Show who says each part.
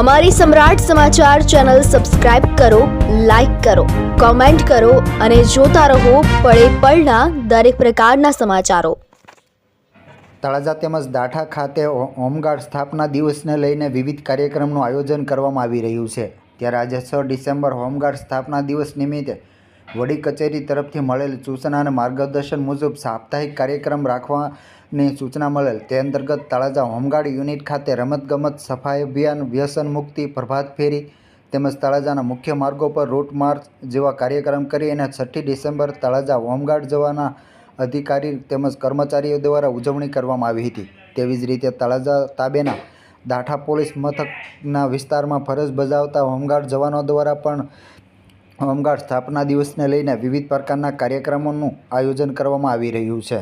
Speaker 1: અમારી Samrat Samachar channel subscribe કરો, like કરો, કોમેન્ટ કરો અને જોતા રહો પળે પળના દરેક પ્રકારના સમાચારો.
Speaker 2: તળાજા તેમજ દાઠા ખાતે હોમગાર્ડ સ્થાપના દિવસને લઈને વિવિધ કાર્યક્રમનું આયોજન કરવામાં આવી રહ્યું છે. ત્યારે આજે છ ડિસેમ્બર હોમગાર્ડ સ્થાપના દિવસ નિમિત્તે વડી કચેરી તરફથી મળેલ સૂચના અને માર્ગદર્શન મુજબ સાપ્તાહિક કાર્યક્રમ રાખવાની સૂચના મળેલ. તે અંતર્ગત તળાજા હોમગાર્ડ યુનિટ ખાતે રમતગમત સફાઈ અભિયાન, વ્યસન મુક્તિ, પ્રભાત ફેરી તેમજ તળાજાના મુખ્ય માર્ગો પર રૂટ માર્ચ જેવા કાર્યક્રમ કરી અને છઠ્ઠી ડિસેમ્બર તળાજા હોમગાર્ડ જવાના અધિકારી તેમજ કર્મચારીઓ દ્વારા ઉજવણી કરવામાં આવી હતી. તેવી જ રીતે તળાજા તાબેના દાઠા પોલીસ મથકના વિસ્તારમાં ફરજ બજાવતા હોમગાર્ડ જવાનો દ્વારા પણ હોમગાર્ડ સ્થાપના દિવસને લઈને વિવિધ પ્રકારના કાર્યક્રમોનું આયોજન કરવામાં આવી રહ્યું છે.